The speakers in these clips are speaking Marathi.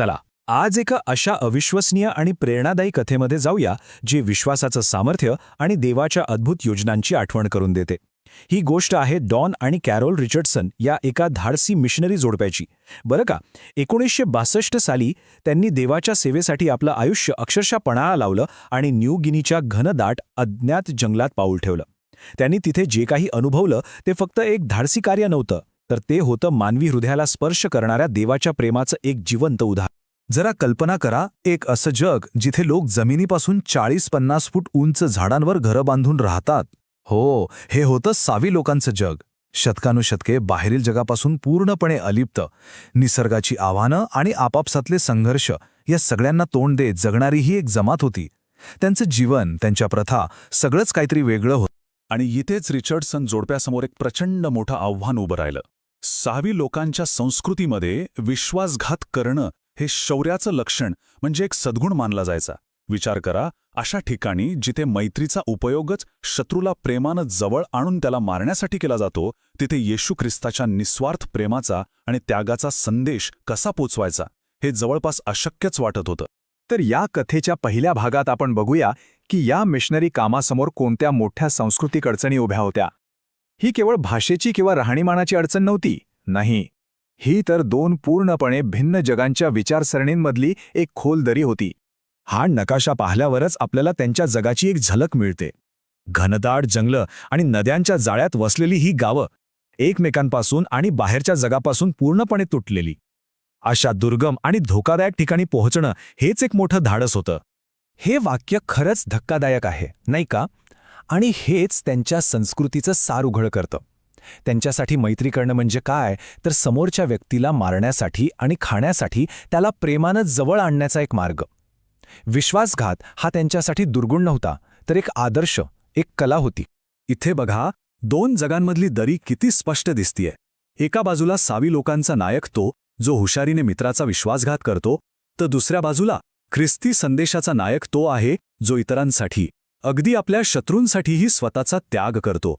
चला आज एका अशा अविश्वसनीय आणि प्रेरणादायी कथेमध्ये जाऊया जी विश्वासाचं सामर्थ्य आणि देवाच्या अद्भुत योजनांची आठवण करून देते. ही गोष्ट आहे डॉन आणि कॅरोल रिचर्डसन या एका धाडसी मिशनरी जोडप्याची. बरं का? एकोणीसशे बासष्ट साली त्यांनी देवाच्या सेवेसाठी आपलं आयुष्य अक्षरशः पणाला लावलं आणि न्यू गिनीच्या घनदाट अज्ञात जंगलात पाऊल ठेवलं. त्यांनी तिथे जे काही अनुभवलं ते फक्त एक धाडसी कार्य नव्हतं. तर ते होतं मानवी हृदयाला स्पर्श करणाऱ्या देवाच्या प्रेमाचं एक जिवंत उदाहरण. जरा कल्पना करा एक असं जग जिथे लोक जमिनीपासून चाळीस पन्नास फूट उंच झाडांवर घरं बांधून राहतात. हो हे होतं सावी लोकांचं जग. शतकानुशतके बाहेरील जगापासून पूर्णपणे अलिप्त निसर्गाची आव्हानं आणि आपापसातले संघर्ष या सगळ्यांना तोंड देत जगणारी ही एक जमात होती. त्यांचं जीवन त्यांच्या प्रथा सगळंच काहीतरी वेगळं होतं. आणि इथेच रिचर्डसन जोडप्यासमोर एक प्रचंड मोठं आव्हान उभं राहिलं. सहावी लोकांच्या संस्कृतीमध्ये विश्वासघात करणं हे शौर्याचं लक्षण म्हणजे एक सद्गुण मानला जायचा. विचार करा अशा ठिकाणी जिथे मैत्रीचा उपयोगच शत्रूला प्रेमानं जवळ आणून त्याला मारण्यासाठी केला जातो तिथे येशू ख्रिस्ताच्या निस्वार्थ प्रेमाचा आणि त्यागाचा संदेश कसा पोचवायचा हे जवळपास अशक्यच वाटत होतं. तर या कथेच्या पहिल्या भागात आपण बघूया की या मिशनरी कामासमोर कोणत्या मोठ्या सांस्कृतिक अडचणी उभ्या होत्या. ही केवळ भाषेची किंवा राहणीमानाची अडचण नव्हती नाही. ही तर दोन पूर्णपणे भिन्न जगांच्या विचारसरणींमधली एक खोल दरी होती. हा नकाशा पाहिल्यावरच आपल्याला त्यांच्या जगाची एक झलक मिळते. घनदाट जंगलं आणि नद्यांच्या जाळ्यात वसलेली ही गावं एकमेकांपासून आणि बाहेरच्या जगापासून पूर्णपणे तुटलेली. अशा दुर्गम आणि धोकादायक ठिकाणी पोहोचणं हेच एक मोठं धाडस होतं. हे वाक्य खरंच धक्कादायक आहे नाही का? आणि हेच त्यांच्या संस्कृतीचं सार उघड करतं. त्यांच्यासाठी मैत्री करणं म्हणजे काय? तर समोरच्या व्यक्तीला मारण्यासाठी आणि खाण्यासाठी त्याला प्रेमानं जवळ आणण्याचा एक मार्ग. विश्वासघात हा त्यांच्यासाठी दुर्गुण नव्हता तर एक आदर्श एक कला होती. इथे बघा दोन जगांमधली दरी किती स्पष्ट दिसतीये. एका बाजूला सावी लोकांचा नायक तो जो हुशारीने मित्राचा विश्वासघात करतो तर दुसऱ्या बाजूला ख्रिस्ती संदेशाचा नायक तो आहे जो इतरांसाठी अगदी आपल्या शत्रूंसाठीही स्वतःचा त्याग करतो.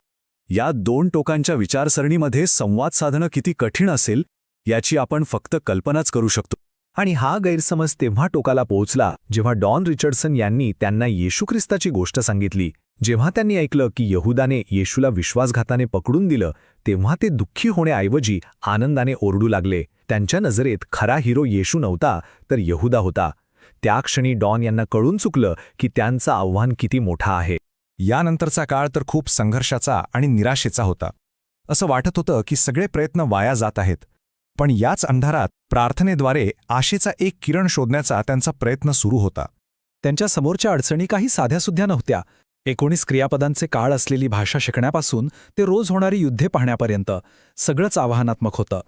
या दोन टोकांच्या विचारसरणीमध्ये संवाद साधणं किती कठीण असेल याची आपण फक्त कल्पनाच करू शकतो. आणि हा गैरसमज तेव्हा टोकाला पोहोचला जेव्हा डॉन रिचर्डसन यांनी त्यांना येशू ख्रिस्ताची गोष्ट सांगितली. जेव्हा त्यांनी ऐकलं की यहुदाने येशूला विश्वासघाताने पकडून दिलं तेव्हा ते दुःखी होण्याऐवजी आनंदाने ओरडू लागले. त्यांच्या नजरेत खरा हिरो येशू नव्हता तर यहुदा होता. त्या क्षणी डॉन यांना कळून चुकलं की त्यांचं आव्हान किती मोठा आहे. यानंतरचा काळ तर खूप संघर्षाचा आणि निराशेचा होता. असं वाटत होतं की सगळे प्रयत्न वाया जात आहेत. पण याच अंधारात प्रार्थनेद्वारे आशेचा एक किरण शोधण्याचा त्यांचा प्रयत्न सुरू होता. त्यांच्या समोरच्या अडचणी काही साध्यासुद्ध्या नव्हत्या. एकोणीस क्रियापदांचे काळ असलेली भाषा शिकण्यापासून ते रोज होणारी युद्धे पाहण्यापर्यंत सगळंच आव्हानात्मक होतं.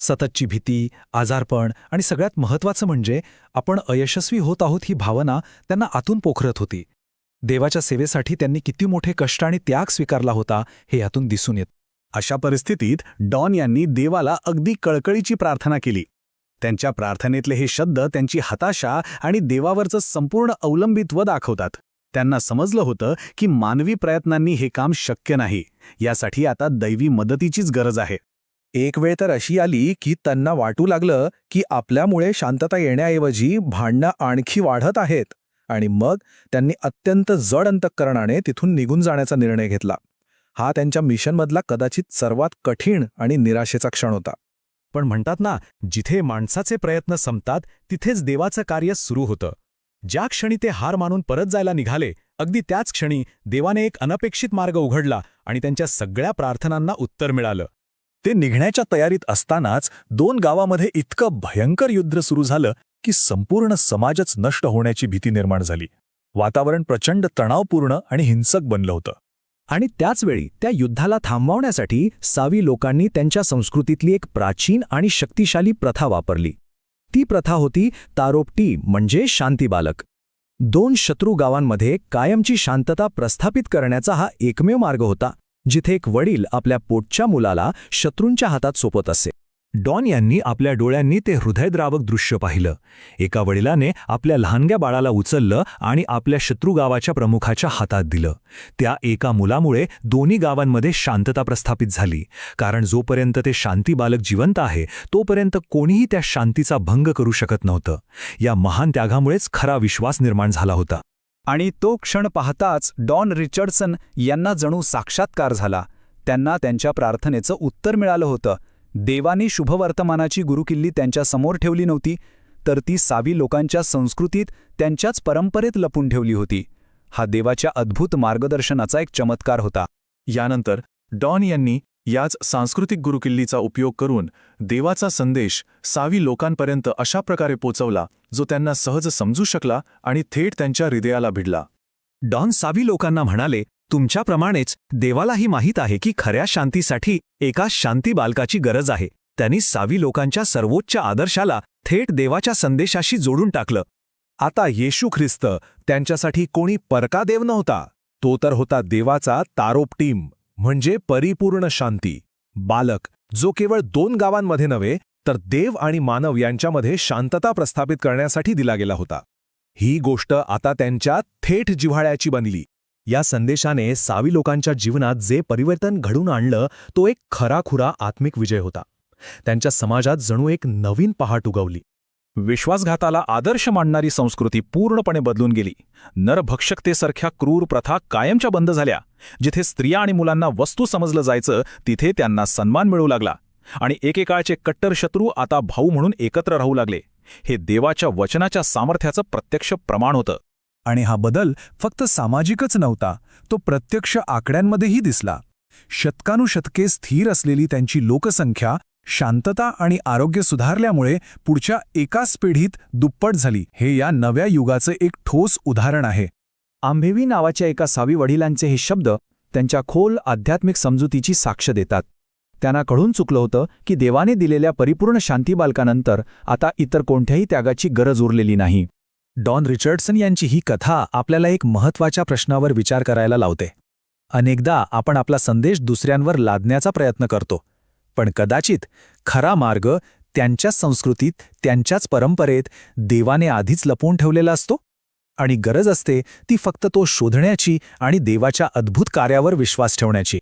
सततची भीती आजारपण आणि सगळ्यात महत्त्वाचं म्हणजे आपण अयशस्वी होत आहोत ही भावना त्यांना आतून पोखरत होती. देवाच्या सेवेसाठी त्यांनी किती मोठे कष्ट आणि त्याग स्वीकारला होता हे यातून दिसून येत. अशा परिस्थितीत डॉन यांनी देवाला अगदी कळकळीची प्रार्थना केली. त्यांच्या प्रार्थनेतले हे शब्द त्यांची हताशा आणि देवावरचं संपूर्ण अवलंबित्व दाखवतात. त्यांना समजलं होतं की मानवी प्रयत्नांनी हे काम शक्य नाही. यासाठी आता दैवी मदतीचीच गरज आहे. एक वेळ तर अशी आली की त्यांना वाटू लागलं की आपल्यामुळे शांतता येण्याऐवजी भांडणं आणखी वाढत आहेत. आणि मग त्यांनी अत्यंत जड अंतःकरणाने तिथून निघून जाण्याचा निर्णय घेतला. हा त्यांच्या मिशनमधला कदाचित सर्वात कठीण आणि निराशेचा क्षण होता. पण म्हणतात ना जिथे माणसाचे प्रयत्न संपतात तिथेच देवाचं कार्य सुरू होतं. ज्या क्षणी ते हार मानून परत जायला निघाले अगदी त्याच क्षणी देवाने एक अनपेक्षित मार्ग उघडला आणि त्यांच्या सगळ्या प्रार्थनांना उत्तर मिळालं. ते निघण्याच्या तयारीत असतानाच दोन गावामध्ये इतकं भयंकर युद्ध सुरू झालं की संपूर्ण समाजच नष्ट होण्याची भीती निर्माण झाली. वातावरण प्रचंड तणावपूर्ण आणि हिंसक बनलं होतं. आणि त्याचवेळी त्या युद्धाला थांबवण्यासाठी सावी लोकांनी त्यांच्या संस्कृतीतली एक प्राचीन आणि शक्तिशाली प्रथा वापरली. ती प्रथा होती तारोपटी म्हणजे शांतीबालक दोन शत्रू गावांमध्ये कायमची शांतता प्रस्थापित करण्याचा हा एकमेव मार्ग होता. जिथे एक वडील आपल्या पोटच्या मुलाला शत्रूंच्या हातात सोपत असे. डॉन यांनी आपल्या डोळ्यांनी ते हृदयद्रावक दृश्य पाहिलं. एका वडिलाने आपल्या लहानग्या बाळाला उचललं आणि आपल्या शत्रू गावाच्या प्रमुखाच्या हातात दिलं. त्या एका मुलामुळे दोन्ही गावांमध्ये शांतता प्रस्थापित झाली. कारण जोपर्यंत ते शांती बालक जिवंत आहे तोपर्यंत कोणीही त्या शांतीचा भंग करू शकत नव्हतं. या महान त्यागामुळेच खरा विश्वास निर्माण झाला होता. आणि तो क्षण पाहताच डॉन रिचर्डसन यांना जणू साक्षात्कार झाला. त्यांना त्यांच्या प्रार्थनेचं उत्तर मिळालं होतं. देवाने शुभवर्तमानाची गुरुकिल्ली त्यांच्यासमोर ठेवली नव्हती तर ती सावी लोकांच्या संस्कृतीत त्यांच्याच परंपरेत लपून ठेवली होती. हा देवाच्या अद्भुत मार्गदर्शनाचा एक चमत्कार होता. यानंतर डॉन यांनी याच सांस्कृतिक गुरुकिल्लीचा उपयोग करून देवाचा संदेश सावी लोकांपर्यंत अशा प्रकारे पोचवला जो त्यांना सहज समजू शकला आणि थेट त्यांच्या हृदयाला भिडला. डॉन सावी लोकांना म्हणाले तुमच्याप्रमाणेच देवालाही माहीत आहे की खऱ्या शांतीसाठी एका शांती बालकाची गरज आहे. त्यांनी सावी लोकांच्या सर्वोच्च आदर्शाला थेट देवाच्या संदेशाशी जोडून टाकलं. आता येशू ख्रिस्त त्यांच्यासाठी कोणी परका देव नव्हता. तो तर होता देवाचा तारोप टीम म्हणजे परिपूर्ण शांती. बालक जो केवळ दोन गावांमध्ये नव्हे तर देव आणि मानव यांच्यामध्ये शांतता प्रस्थापित करण्यासाठी दिला गेला होता. ही गोष्ट आता त्यांच्या थेट जिव्हाळ्याची बनली. या संदेशाने सावी लोकांच्या जीवनात जे परिवर्तन घडून आणलं तो एक खराखुरा आत्मिक विजय होता. त्यांच्या समाजात जणू एक नवीन पहाट उगवली. विश्वासघाताला आदर्श मांडणारी संस्कृती पूर्णपणे बदलून गेली. नरभक्षकतेसारख्या क्रूर प्रथा कायमच्या बंद झाल्या. जिथे स्त्रिया आणि मुलांना वस्तू समजलं जायचं तिथे त्यांना सन्मान मिळू लागला. आणि एकेकाळचे कट्टर शत्रू आता भाऊ म्हणून एकत्र राहू लागले. हे देवाच्या वचनाच्या सामर्थ्याचं प्रत्यक्ष प्रमाण होतं. आणि हा बदल फक्त सामाजिकच नव्हता तो प्रत्यक्ष आकड्यांमध्येही दिसला. शतकानुशतके स्थिर असलेली त्यांची लोकसंख्या शांतता आणि आरोग्य सुधारल्यामुळे पुढच्या एकाच पिढीत दुप्पट झाली. हे या नव्या युगाचं एक ठोस उदाहरण आहे. आंबेवी नावाच्या एका सावी वडिलांचे हे शब्द त्यांच्या खोल आध्यात्मिक समजुतीची साक्ष देतात. त्यांना कळून चुकलं होतं की देवाने दिलेल्या परिपूर्ण शांतीबालकानंतर आता इतर कोणत्याही त्यागाची गरज उरलेली नाही. डॉन रिचर्डसन यांची ही कथा आपल्याला एक महत्त्वाच्या प्रश्नावर विचार करायला लावते. अनेकदा आपण आपला संदेश दुसऱ्यांवर लादण्याचा प्रयत्न करतो. पण कदाचित खरा मार्ग त्यांच्याच संस्कृतीत त्यांच्याच परंपरेत देवाने आधीच लपवून ठेवलेला असतो? आणि गरज असते ती फक्त तो शोधण्याची आणि देवाच्या अद्भुत कार्यावर विश्वास ठेवण्याची.